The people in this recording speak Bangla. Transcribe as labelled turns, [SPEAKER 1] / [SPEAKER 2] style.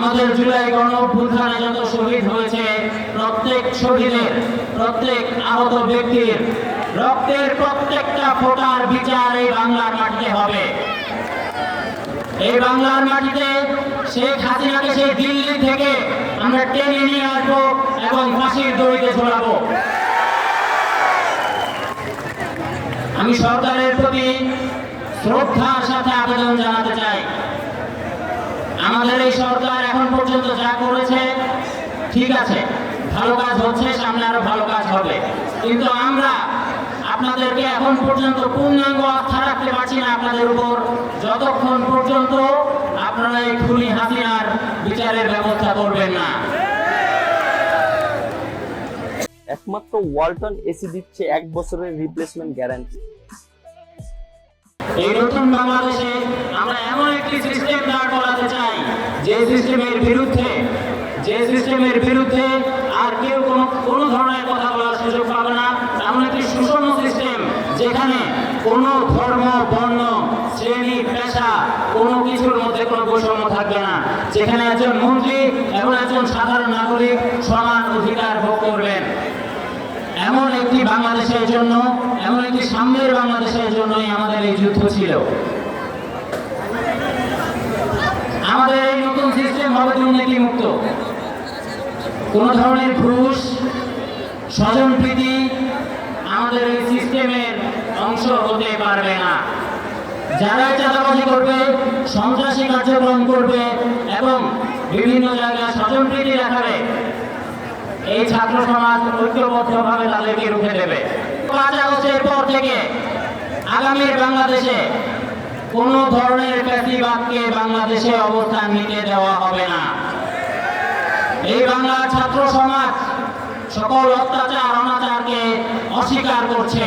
[SPEAKER 1] আমাদের জুলাই গণ যত শহীদ হয়েছে, প্রত্যেক শহীদের প্রত্যেক আহত ব্যক্তির রক্তের প্রত্যেকটা ফোটার বিচার এই বাংলার মাটিতে হবে। এই বাংলার মাটিতে শেখ হাসিনাকে সেই দিল্লি থেকে আমরা টেনে নিয়ে আসব এবং ফাঁসির দড়িতে ঝোলাবো। আমি সরকারের প্রতি শ্রদ্ধার সাথে আবেদন জানাতে চাই। আমাদের এই সরকার এখন পর্যন্ত যা করেছে ঠিক আছে। ভালো কাজ হচ্ছে সামনে আরও ভালো কাজ হবে। কিন্তু আমরা আপনাদেরকে এখন পর্যন্ত পূর্ণাঙ্গ আস্থা রাখতে পারছি না আপনাদের উপর। যতক্ষণ পর্যন্ত আপনারা এই খুনি হাসিনার বিচারের ব্যবস্থা করবেন না।
[SPEAKER 2] একমাত্র ওয়ালটন এসি দিচ্ছে এক বছরের রিপ্লেসমেন্ট গ্যারান্টি
[SPEAKER 1] এই নতুন বাংলাদেশে আমরা এমন একটি সিস্টেম সিস্টেমের বিরুদ্ধে, যে সিস্টেমের বিরুদ্ধে আর কেউ কোনো কোনো ধরনের কথা বলার সুযোগ পাবে না। এমন একটি সুষম সিস্টেম যেখানে কোনো ধর্ম, বর্ণ, শ্রেণি, পেশা, কোনো কিছুর মধ্যে কোনো বৈষম্য থাকবে না। যেখানে একজন মন্ত্রী এবং একজন সাধারণ নাগরিক সমান অধিকার ভোগ করবেন। এমন একটি বাংলাদেশের জন্য, এমন একটি সামনের বাংলাদেশের জন্যই আমাদের এই যুদ্ধ ছিল আমাদের এই নতুন সিস্টেম হবে দুর্নীতি মুক্ত কোন ধরনের ঘুষ স্বজন প্রীতি আমাদের এই সিস্টেমের অংশ হতে পারবে না। যারা চাঁদাবাজি করবে, সন্ত্রাসী কার্যক্রম করবে এবং বিভিন্ন জায়গায় স্বজন প্রীতি দেখাবে, এই ছাত্র সমাজ ঐক্যবদ্ধভাবে তাদেরকে রুখে দেবে। পাঁচ আগস্টের পর থেকে আগামীর বাংলাদেশে কোনো ধরনের ফ্যাসিবাদকে বাংলাদেশে অবস্থান নিতে দেওয়া হবে না। এই বাংলার ছাত্র সমাজ সকল অত্যাচার অনাচারকে অস্বীকার করছে।